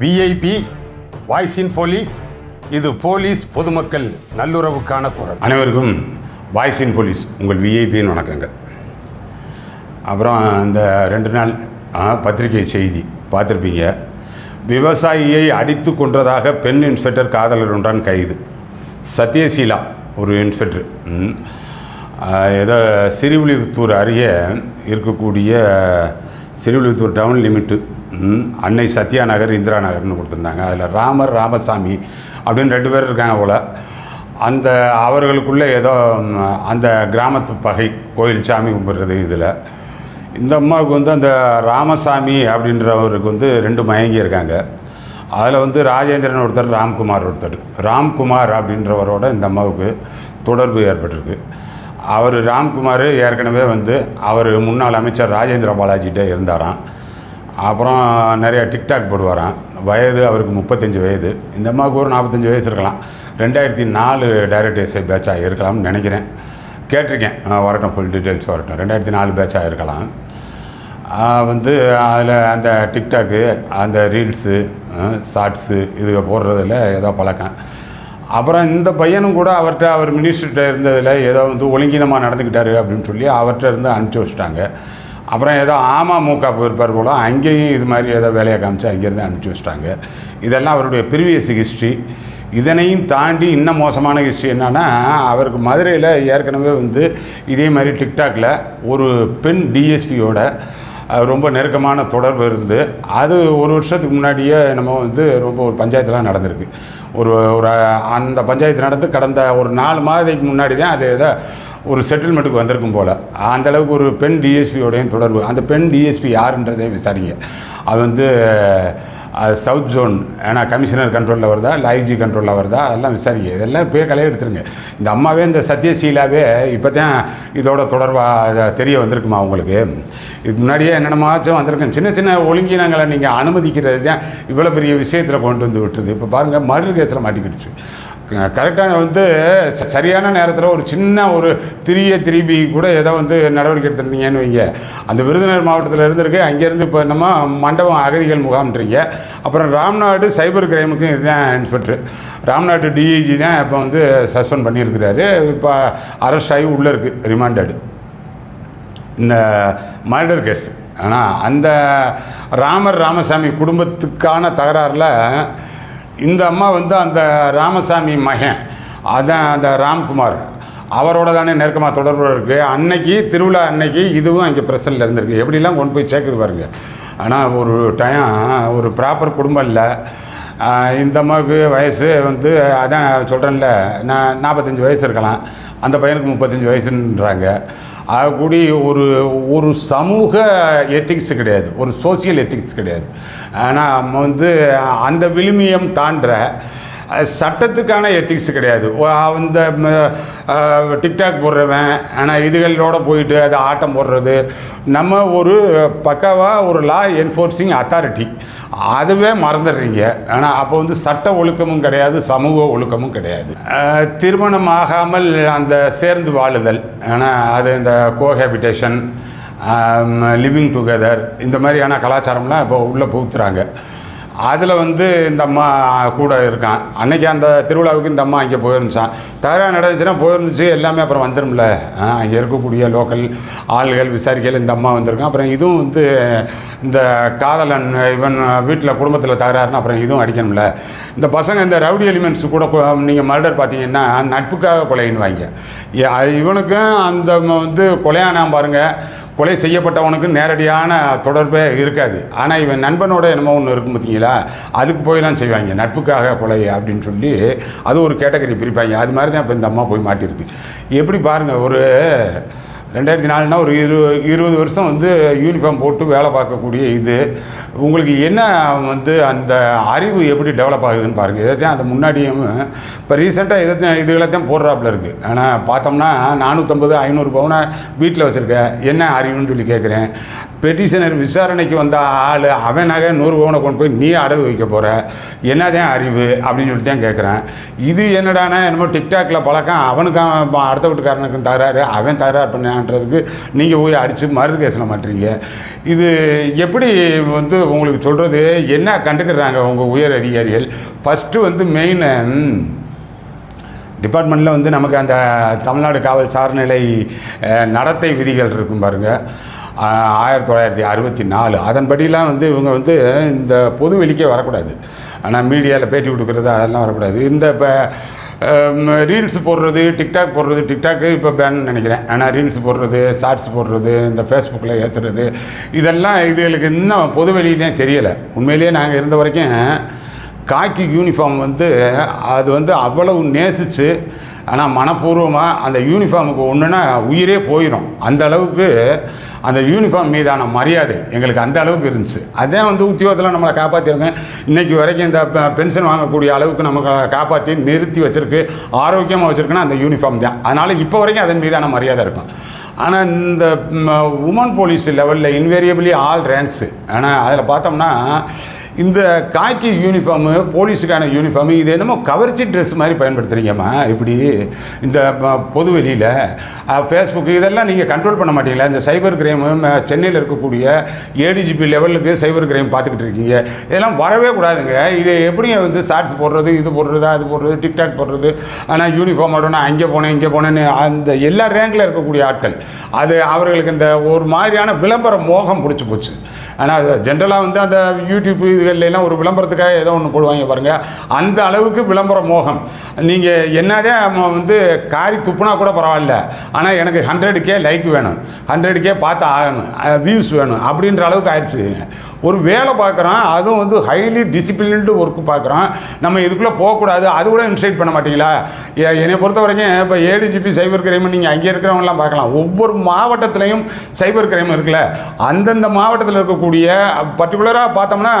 VIP voice in police இது police பொதுமக்கள் நல்லுறவுக்கான குரல். அனைவருக்கும் வாய்ஸ் இன் போலீஸ் உங்கள் விஐபின்னு வணக்கங்க அப்புறம் இந்த ரெண்டு நாள் பத்திரிகை செய்தி பார்த்துருப்பீங்க. விவசாயியை அடித்து கொன்றதாக பெண் இன்ஸ்பெக்டர் காதலர் ஒன்றான் கைது. சத்யசீலா ஒரு இன்ஸ்பெக்டர் ஏதோ சிறுவிழிபுத்தூர் அருகே இருக்கக்கூடிய சிறுவிழிபுத்தூர் டவுன் லிமிட்டு அன்னை சத்யா நகர் இந்திரா நகர்னு கொடுத்துருந்தாங்க. அதில் ராமர் ராமசாமி அப்படின்னு ரெண்டு பேர் இருக்காங்க போல். அந்த அவர்களுக்குள்ளே ஏதோ அந்த கிராமத்து பகை கோயில் சாமி கும்பிட்றது இதில். இந்த அம்மாவுக்கு வந்து அந்த ராமசாமி அப்படின்றவருக்கு வந்து ரெண்டு மயங்கி இருக்காங்க. அதில் வந்து ராஜேந்திரன் ஒருத்தர் ராம்குமார் ஒருத்தர். ராம்குமார் அப்படின்றவரோட இந்த அம்மாவுக்கு தொடர்பு ஏற்பட்டிருக்கு. அவர் ராம்குமார் ஏற்கனவே வந்து அவர் முன்னாள் அமைச்சர் ராஜேந்திர பாலாஜிகிட்ட இருந்தாராம். அப்புறம் நிறையா டிக்டாக் போடுவாராம். வயது அவருக்கு முப்பத்தஞ்சு வயது. இந்த அம்மாவுக்கு ஒரு நாற்பத்தஞ்சு வயசு இருக்கலாம். ரெண்டாயிரத்தி நாலு டைரக்ட் எஸ்ஐ பேட்சாக இருக்கலாம்னு நினைக்கிறேன். கேட்டிருக்கேன். வரட்டும் ஃபுல் டீட்டெயில்ஸ் வரட்டும். ரெண்டாயிரத்தி நாலு பேட்சாக இருக்கலாம். வந்து அதில் அந்த டிக்டாக்கு அந்த ரீல்ஸு ஷார்ட்ஸு இது போடுறதுல ஏதோ பழக்கம். அப்புறம் இந்த பையனும் கூட அவர்கிட்ட அவர் மினிஸ்டர்கிட்ட இருந்ததில் ஏதோ வந்து ஒழுங்கினமாக நடந்துக்கிட்டாரு அப்படின்னு சொல்லி அவர்கிட்ட இருந்து அனுப்பிச்சி வச்சிட்டாங்க. அப்புறம் ஏதோ அமமுக போயிருப்பார் போல அங்கேயும் இது மாதிரி ஏதோ வேலையை காமிச்சு அங்கேருந்து அனுப்பிச்சி வச்சிட்டாங்க. இதெல்லாம் அவருடைய ப்ரீவியஸ் ஹிஸ்ட்ரி இதனையும் தாண்டி இன்னும் மோசமான ஹிஸ்ட்ரி என்னென்னா அவருக்கு மதுரையில் ஏற்கனவே வந்து இதே மாதிரி டிக்டாக்ல ஒரு பெண் டிஎஸ்பியோட ரொம்ப நெருக்கமான தொடர்பு இருந்து அது ஒரு வருஷத்துக்கு முன்னாடியே நம்ம வந்து ரொம்ப ஒரு பஞ்சாயத்துலாம் நடந்திருக்கு. ஒரு ஒரு அந்த பஞ்சாயத்து நடந்து கடந்த ஒரு நாலு மாதத்துக்கு முன்னாடி தான் அது ஏதோ ஒரு செட்டில்மெண்ட்டுக்கு வந்திருக்கும் போல். அந்த அளவுக்கு ஒரு பெண் டிஎஸ்பியோடையும் தொடர்பு. அந்த பெண் டிஎஸ்பி யாருன்றதே விசாரிங்க. அது வந்து சவுத் ஜோன் ஏன்னா கமிஷனர் கண்ட்ரோலில் வருதா இல்லை ஐஜி கண்ட்ரோலில் வருதா அதெல்லாம் விசாரிங்க. இதெல்லாம் பே கலையை எடுத்துருங்க. இந்த அம்மாவே இந்த சத்யசீலாவே இப்போ தான் இதோட தொடர்பாக தெரிய வந்திருக்குமா அவங்களுக்கு இதுக்கு முன்னாடியே என்னென்னமாச்சும் வந்திருக்கேன் சின்ன சின்ன ஒழுங்கீனங்களை நீங்கள் அனுமதிக்கிறது தான் இவ்வளோ பெரிய விஷயத்தில் கொண்டு வந்து விட்டுருது. இப்போ பாருங்கள் மர்டர் கேஸில் மாட்டிக்கிடுச்சு. கரெக்டான வந்து ச- சரியான நேரத்தில் ஒரு சின்ன ஒரு திரிய திரும்பி கூட ஏதோ வந்து நடவடிக்கை எடுத்துருந்தீங்கன்னு வைங்க. அந்த விருதுநகர் மாவட்டத்தில் இருந்திருக்கு. அங்கேருந்து இப்போ நம்ம மண்டபம் அகதிகள் முகாம்ன்றீங்க. அப்புறம் ராம்நாடு சைபர் கிரைமுக்கும் இதுதான் இன்ஸ்பெக்டர். ராம்நாடு டிஐஜி தான் இப்போ வந்து சஸ்பெண்ட் பண்ணியிருக்கிறாரு. இப்போ அரெஸ்ட் ஆகி உள்ளே இருக்குது ரிமாண்டடு. இந்த மர்டர் கேஸ். ஆனால் அந்த ராமர் ராமசாமி குடும்பத்துக்கான தகராறில் இந்த அம்மா வந்து அந்த ராமசாமி மகன் அதான் அந்த ராம்குமார். அவரோட தானே நெருக்கமாக தொடர்பு இருக்குது அன்னைக்கு திருவிழா அன்னைக்கு இதுவும் அங்கே பிரச்சனையில் இருந்திருக்கு. எப்படிலாம் கொண்டு போய் சேர்க்குது பாருங்க. ஆனால் ஒரு டைம் ஒரு ப்ராப்பர் குடும்பம் இல்லை. இந்த அம்மாவுக்கு வயசு வந்து அதான் சொல்கிறேன்ல நான் நாற்பத்தஞ்சு வயசு இருக்கலாம். அந்த பையனுக்கு முப்பத்தஞ்சு வயசுன்றாங்க. அது கூடி ஒரு ஒரு சமூக எத்திக்ஸ் கிடையாது. ஒரு சோசியல் எத்திக்ஸ் கிடையாது. ஆனால் நம்ம வந்து அந்த விழுமியம் தாண்டுற சட்டத்துக்கான எத்திக்ஸ் கிடையாது. அந்த டிக்டாக் போடுறவன் ஆனால் இதுகளோட போயிட்டு அது ஆட்டம் போடுறது. நம்ம ஒரு பக்காவாக ஒரு லா என்ஃபோர்ஸிங் அத்தாரிட்டி அதுவே மறந்துடுறீங்க. ஆனால் அப்போ வந்து சட்ட ஒழுக்கமும் கிடையாது சமூக ஒழுக்கமும் கிடையாது. திருமணம் ஆகாமல் அந்த சேர்ந்து வாழுதல் ஆனால் அது இந்த கோஹேபிட்டேஷன் லிவிங் டுகெதர் இந்த மாதிரியான கலாச்சாரம்லாம் இப்போ உள்ளே புகுத்துறாங்க. அதில் வந்து இந்த அம்மா கூட இருக்கான். அன்னைக்கு அந்த திருவிழாவுக்கு இந்த அம்மா அங்கே போயிருந்துச்சான் தகராறு நடந்துச்சுன்னா போயிருந்துச்சு எல்லாமே அப்புறம் வந்துடும்ல அங்கே இருக்கக்கூடிய லோக்கல் ஆள்கள் விசாரிக்கையில் இந்த அம்மா வந்திருக்கான். அப்புறம் இதுவும் வந்து இந்த காதலன் இவன் வீட்டில் குடும்பத்தில் தகராறுனா அப்புறம் இதுவும் அடிக்கணும்ல. இந்த பசங்க இந்த ரவுடி எலிமெண்ட்ஸ் கூட நீங்கள் மர்டர் பார்த்தீங்கன்னா நட்புக்காக கொலைன்னு வாங்க இவனுக்கும் அந்த வந்து கொலையானான் பாருங்கள் கொலை செய்யப்பட்டவனுக்கு நேரடியான தொடர்பே இருக்காது. ஆனால் இவன் நண்பனோட என்னமோ ஒன்று இருக்கும் பார்த்தீங்களா அதுக்கு போயெல்லாம் செய்வாங்க நட்புக்காக கொலை அப்படின்னு சொல்லி அது ஒரு கேட்டகரி பிரிப்பாங்க. அது மாதிரி தான் இப்போ இந்த அம்மா போய் மாட்டியிருக்கு. எப்படி பாருங்கள் ஒரு ரெண்டாயிரத்தி நாலுனா ஒரு இரு இருபது வருஷம் வந்து யூனிஃபார்ம் போட்டு வேலை பார்க்கக்கூடிய இது. உங்களுக்கு என்ன வந்து அந்த அறிவு எப்படி டெவலப் ஆகுதுன்னு பாருங்கள் இதைத்தான் அந்த முன்னாடியும் இப்போ ரீசெண்டாக இதை இதுகளைத்தான் போடுறாப்புல இருக்குது ஆனால் பார்த்தோம்னா நானூற்றம்பது ஐநூறு பவுனை வீட்டில் வச்சுருக்கேன். என்ன அறிவுன்னு சொல்லி கேட்குறேன் பெட்டிஷனர் விசாரணைக்கு வந்த ஆள் அவன் நகை நூறு பவுனை கொண்டு போய் நீ அடகு வைக்க போகிற என்னதான் அறிவு அப்படின்னு சொல்லி தான் கேட்குறேன் இது என்னடானா என்னமோ டிக்டாக்ல பழக்கம். அவனுக்கும் அடுத்த வீட்டுக்காரனுக்கும் தகராறு அவன் தகராறு பண்ண மாட்டீங்களான்றதுக்கு நீங்கள் போய் அடித்து மறு கேஸில் மாட்டுறீங்க. இது எப்படி வந்து உங்களுக்கு சொல்கிறது என்ன கண்டுக்கிறாங்க உங்கள் உயர் அதிகாரிகள்? ஃபஸ்ட்டு வந்து மெயின் டிபார்ட்மெண்ட்டில் வந்து நமக்கு அந்த தமிழ்நாடு காவல் சார்நிலை நடத்தை விதிகள் இருக்கும் பாருங்கள் ஆயிரத்தி தொள்ளாயிரத்தி அறுபத்தி நாலு. அதன்படிலாம் வந்து இவங்க வந்து இந்த பொது வெளிக்கே வரக்கூடாது. ஆனால் மீடியாவில் பேட்டி கொடுக்குறது அதெல்லாம் வரக்கூடாது. இந்த இப்போ ரீல்ஸ் போடுறது டிக்டாக் போடுறது டிக்டாக்கு இப்போ பேன் நினைக்கிறேன். ஆனால் ரீல்ஸ் போடுறது ஷார்ட்ஸ் போடுறது இந்த ஃபேஸ்புக்கில் ஏற்றுறது இதெல்லாம் இதுகளுக்கு இன்னும் பொது வெளியிலே தெரியலை. உண்மையிலேயே நாங்கள் இருந்த வரைக்கும் காக்கி யூனிஃபார்ம் வந்து அது வந்து அவ்வளவு நேசித்து ஆனால் மனப்பூர்வமாக அந்த யூனிஃபார்முக்கு ஒன்றுனா உயிரே போயிடும் அந்த அளவுக்கு அந்த யூனிஃபார்ம் மீதான மரியாதை எங்களுக்கு அந்த அளவுக்கு இருந்துச்சு. அதான் வந்து உத்தியோகத்தில் நம்மளை காப்பாற்றிருக்கேன் இன்றைக்கி வரைக்கும் இந்த பென்ஷன் வாங்கக்கூடிய அளவுக்கு நமக்கு காப்பாற்றி நிறுத்தி வச்சுருக்கு. ஆரோக்கியமாக வச்சுருக்குன்னா அந்த யூனிஃபார்ம் தான். அதனால் இப்போ வரைக்கும் அதன் மீதான மரியாதை இருக்கும். ஆனால் இந்த உமன் போலீஸ் லெவலில் இன்வேரியபிளி ஆல் ரேங்க்ஸு ஆனால் அதில் பார்த்தோம்னா இந்த காக்கி யூனிஃபார்மு போலீஸுக்கான யூனிஃபார்மு இது என்னமோ கவர்ச்சி ட்ரெஸ் மாதிரி பயன்படுத்துகிறீங்கம்மா இப்படி இந்த பொது வெளியில் ஃபேஸ்புக்கு இதெல்லாம் நீங்கள் கண்ட்ரோல் பண்ண மாட்டீங்களா? இந்த சைபர் கிரைமு சென்னையில் இருக்கக்கூடிய ஏடிஜிபி லெவலுக்கு சைபர் கிரைம் பார்த்துக்கிட்டு இருக்கீங்க. இதெல்லாம் வரவே கூடாதுங்க. இது எப்படிங்க வந்து ஷார்ட்ஸ் போடுறது இது போடுறது அது போடுறது டிக்டாக் போடுறது? ஆனால் யூனிஃபார்ம் நான் அங்கே போனேன் இங்கே போனேன்னு அந்த எல்லா ரேங்கில் இருக்கக்கூடிய ஆட்கள் அது அவர்களுக்கு இந்த ஒரு மாதிரியான விளம்பர மோகம் பிடிச்சி போச்சு. ஆனால் ஜென்ரலாக வந்து அந்த யூடியூப் இதுகள்ல எல்லாம் ஒரு விளம்பரத்துக்காக ஏதோ ஒன்று போடுவாங்க பாருங்கள் அந்த அளவுக்கு விளம்பர மோகம். நீங்கள் என்னதான் வந்து காரி துப்புனா கூட பரவாயில்ல. ஆனால் எனக்கு ஹண்ட்ரட் கே லைக் வேணும். ஹண்ட்ரட் கே பார்த்து ஆகணும். வியூஸ் வேணும். அப்படின்ற அளவுக்கு ஆயிடுச்சு. ஒரு வேலை பார்க்குறோம் அதுவும் வந்து ஹைலி டிசிப்ளின்டு ஒர்க்கு பார்க்குறோம் நம்ம இதுக்குள்ளே போகக்கூடாது அது கூட இன்சைட் பண்ண மாட்டீங்களா? என்னை பொறுத்த வரைக்கும் இப்போ ஏடிஜிபி சைபர் கிரைம் நீங்கள் அங்கே இருக்கிறவங்களாம் பார்க்கலாம். ஒவ்வொரு மாவட்டத்துலையும் சைபர் கிரைம் இருக்குல்ல. அந்தந்த மாவட்டத்தில் இருக்கக்கூடிய பர்டிகுலராக பார்த்தோம்னா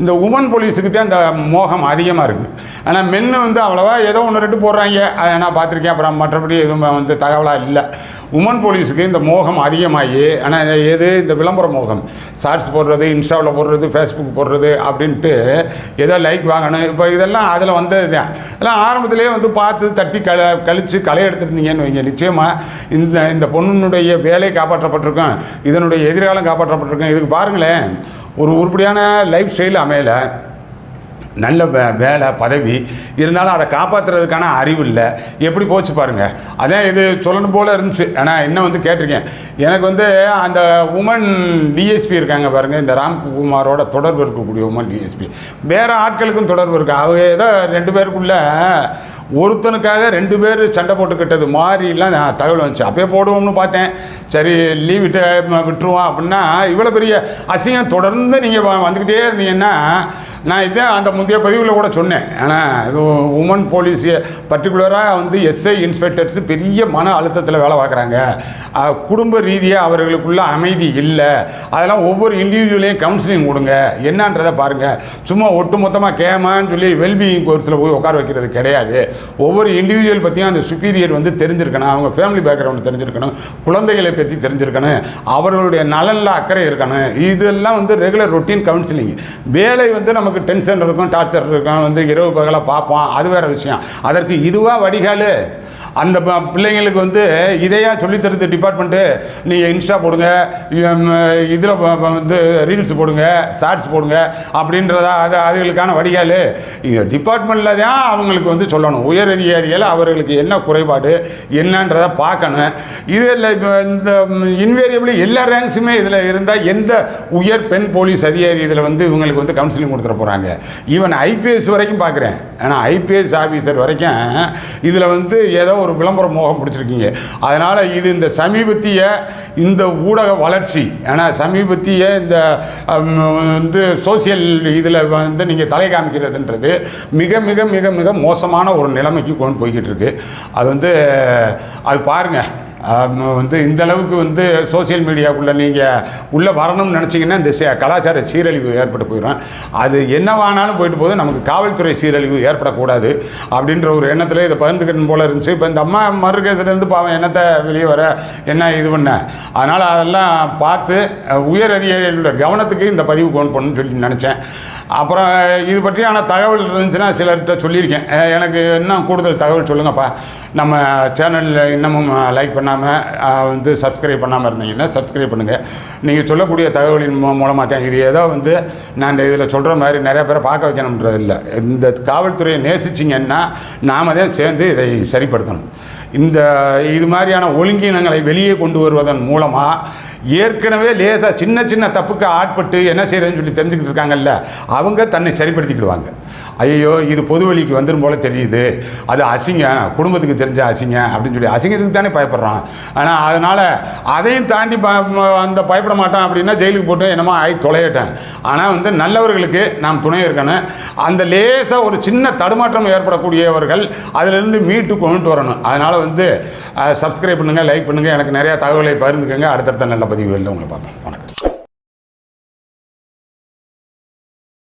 இந்த உமன் போலீஸுக்கு தான் இந்த மோகம் அதிகமாக இருக்குது ஆனால் மென்னு வந்து அவ்வளோவா ஏதோ ஒன்று ரெண்டு போடுறாங்க. அதை நான் பார்த்துருக்கேன். அப்புறம் மற்றபடி எதுவும் வந்து தகவலாக இல்லை. உமன் போலீஸுக்கு இந்த மோகம் அதிகமாகி ஆனால் எது? இந்த விளம்பர மோகம். ஷார்ட்ஸ் போடுறது இன்ஸ்டாவில் போடுறது ஃபேஸ்புக் போடுறது அப்படின்ட்டு ஏதோ லைக் வாங்கணும். இப்போ இதெல்லாம் அதில் வந்தது தான் எல்லாம் ஆரம்பத்திலேயே வந்து பார்த்து தட்டி க கழித்து களை எடுத்துருந்தீங்கன்னு வைங்க. நிச்சயமாக இந்த இந்த பொண்ணுடைய வேலை காப்பாற்றப்பட்டிருக்கும். இதனுடைய எதிர்காலம் காப்பாற்றப்பட்டிருக்கும். இதுக்கு பாருங்களேன் ஒரு உருப்படியான லைஃப் ஸ்டைல் அமையலை. நல்ல வே வேலை பதவி. இருந்தாலும் அதை காப்பாற்றுறதுக்கான அறிவு இல்லை. எப்படி போச்சு பாருங்கள் அதான் இது சொல்லணும் போல் இருந்துச்சு. ஆனால் என்ன வந்து கேட்டிருக்கேன். எனக்கு வந்து அந்த உமன் டிஎஸ்பி இருக்காங்க பாருங்கள் இந்த ராம்குமாரோட தொடர்பு இருக்கக்கூடிய உமன் டிஎஸ்பி வேறு ஆட்களுக்கும் தொடர்பு இருக்குது அவங்க ஏதோ ரெண்டு பேருக்குள்ள ஒருத்தனுக்காக ரெண்டு பேர் சண்டை போட்டுக்கிட்டது மாதிரிலாம் தகவல் வந்துச்சு. அப்பயே போடுவோம்னு பார்த்தேன். சரி லீவ் விட்டு விட்டுருவோம் அப்படின்னா இவ்வளோ பெரிய அசிங்கம் தொடர்ந்து நீங்கள் வந்துக்கிட்டே இருந்தீங்கன்னா நான் இதே அந்த முந்தைய பதிவில் கூட சொன்னேன். ஆனால் உமன் போலீஸ் பர்டிகுலராக வந்து எஸ்ஐ இன்ஸ்பெக்டர்ஸ் பெரிய மன அழுத்தத்தில் வேலை பார்க்குறாங்க. குடும்ப ரீதியாக அவர்களுக்குள்ள அமைதி இல்லை. அதெல்லாம் ஒவ்வொரு இண்டிவிஜுவலையும் கவுன்சிலிங் கொடுங்க. என்னன்றதை பாருங்கள் சும்மா ஒட்டு மொத்தமாக கேமான்னு சொல்லி வெல்பீயிங் கோர்ஸில் போய் உட்கார வைக்கிறது கிடையாது. ஒவ்வொரு இண்டிவிஜுவல் பற்றியும் அந்த சுப்பீரியர் வந்து தெரிஞ்சிருக்கணும். அவங்க ஃபேமிலி பேக்ரவுண்ட் தெரிஞ்சிருக்கணும். குழந்தைகளை பற்றி தெரிஞ்சிருக்கணும். அவர்களுடைய நலனில் அக்கறை இருக்கணும். இதெல்லாம் வந்து ரெகுலர் ரொட்டீன் கவுன்சிலிங் வேலை வந்து நமக்கு டென்ஷன் இருக்கும் டார்ச்சர் இருக்கும் வந்து இரவு பகலாக பார்ப்போம் அது வேறு விஷயம். அதற்கு இதுவாக வடிகால். அந்த ப- பிள்ளைங்களுக்கு வந்து இதையாக சொல்லித்தருது டிபார்ட்மெண்ட்டு நீங்கள் இன்ஸ்டா போடுங்க இதில் வந்து ரீல்ஸ் போடுங்க ஷார்ட்ஸ் போடுங்க அப்படின்றதா அது அதுகளுக்கான வடிகால். இது டிபார்ட்மெண்ட்டில் தான் அவங்களுக்கு வந்து சொல்லணும். உயர் அதிகாரிகள் அவர்களுக்கு என்ன குறைபாடு என்னன்றதை பார்க்கணும். இதில் இப்போ இந்த இன்வேரியபிளி எல்லா ரேங்க்ஸுமே இதில் இருந்தால் எந்த உயர் பெண் போலீஸ் அதிகாரி இதில் வந்து இவங்களுக்கு வந்து கவுன்சிலிங் கொடுத்துருப்போம் போகிறாங்க ஈவன் ஐபிஎஸ் வரைக்கும் பார்க்குறேன் ஏன்னா ஐபிஎஸ் ஆஃபீஸர் வரைக்கும் இதில் வந்து ஏதோ ஒரு விளம்பர மோகம் பிடிச்சிருக்கீங்க. அதனால் இது இந்த சமீபத்திய இந்த ஊடக வளர்ச்சி ஏன்னா சமீபத்திய இந்த வந்து சோசியல் இதில் வந்து நீங்கள் தலை காமிக்கிறதுன்றது மிக மிக மிக மிக மோசமான ஒரு நிலைமைக்கு கொண்டு போய்கிட்டு இருக்கு. அது வந்து அது பாருங்கள் வந்து இந்த அளவுக்கு வந்து சோஷியல் மீடியாவுக்குள்ளே நீங்கள் உள்ளே வரணும்னு நினச்சிங்கன்னா இந்த கலாச்சார சீரழிவு ஏற்பட்டு போயிடும் அது என்னவானாலும் போயிட்டு போது நமக்கு காவல்துறை சீரழிவு ஏற்படக்கூடாது அப்படின்ற ஒரு எண்ணத்தில் இதை பகிர்ந்துக்கணும் போல இருந்துச்சு. இப்போ இந்த அம்மா மறுகேசிலேருந்து பாவம் என்னத்தை வெளியே வர? என்ன இது பண்ண? அதனால் அதெல்லாம் பார்த்து உயர் அதிகாரிகளோட கவனத்துக்கு இந்த பதிவு கொண்டு போகணும்னு சொல்லி நினச்சேன். அப்புறம் இது பற்றியான தகவல் இருந்துச்சுன்னா சிலர்கிட்ட சொல்லியிருக்கேன். எனக்கு இன்னும் கூடுதல் தகவல் சொல்லுங்கப்பா. நம்ம சேனலில் இன்னமும் லைக் பண்ணாமல் வந்து சப்ஸ்கிரைப் பண்ணாமல் இருந்தீங்கன்னா சப்ஸ்கிரைப் பண்ணுங்கள் நீங்கள் சொல்லக்கூடிய தகவலின் மூ மூலமாக தான் இது ஏதோ வந்து நான் இந்த இதில் சொல்கிற மாதிரி நிறைய பேரை பார்க்க வைக்கணுன்றது இல்லை. இந்த காவல்துறையை நேசிச்சிங்கன்னா நாம தான் சேர்ந்து இதை சரிப்படுத்தணும். இந்த இது மாதிரியான ஒழுங்கினங்களை வெளியே கொண்டு வருவதன் மூலமாக ஏற்கனவே லேசாக சின்ன சின்ன தப்புக்கு ஆட்பட்டு என்ன செய்கிறேன்னு சொல்லி தெரிஞ்சுக்கிட்டு இருக்காங்கல்ல அவங்க தன்னை சரிப்படுத்திக்கிடுவாங்க. ஐயோ இது பொது வழிக்கு வந்துடும் போல தெரியுது. அது அசிங்கம் குடும்பத்துக்கு தெரிஞ்ச அசிங்க அப்படின்னு சொல்லி அசிங்கத்துக்கு தானே பயப்படுறான். ஆனால் அதனால் அதையும் தாண்டி ப அந்த பயப்பட மாட்டான் அப்படின்னா ஜெயிலுக்கு போட்டு என்னமோ ஆகி தொலையிட்டேன். ஆனால் வந்து நல்லவர்களுக்கு நாம் துணை இருக்கணும். அந்த லேசாக ஒரு சின்ன தடுமாற்றம் ஏற்படக்கூடியவர்கள் அதிலிருந்து மீட்டு கொண்டு வரணும். அதனால் வந்து சப்ஸ்கிரைப் பண்ணுங்கள் லைக் பண்ணுங்கள் எனக்கு நிறையா தகவலை பகிர்ந்துக்கோங்க. அடுத்தடுத்த நல்ல பதிவுகளில் உங்களை பார்ப்போம். வணக்கம்.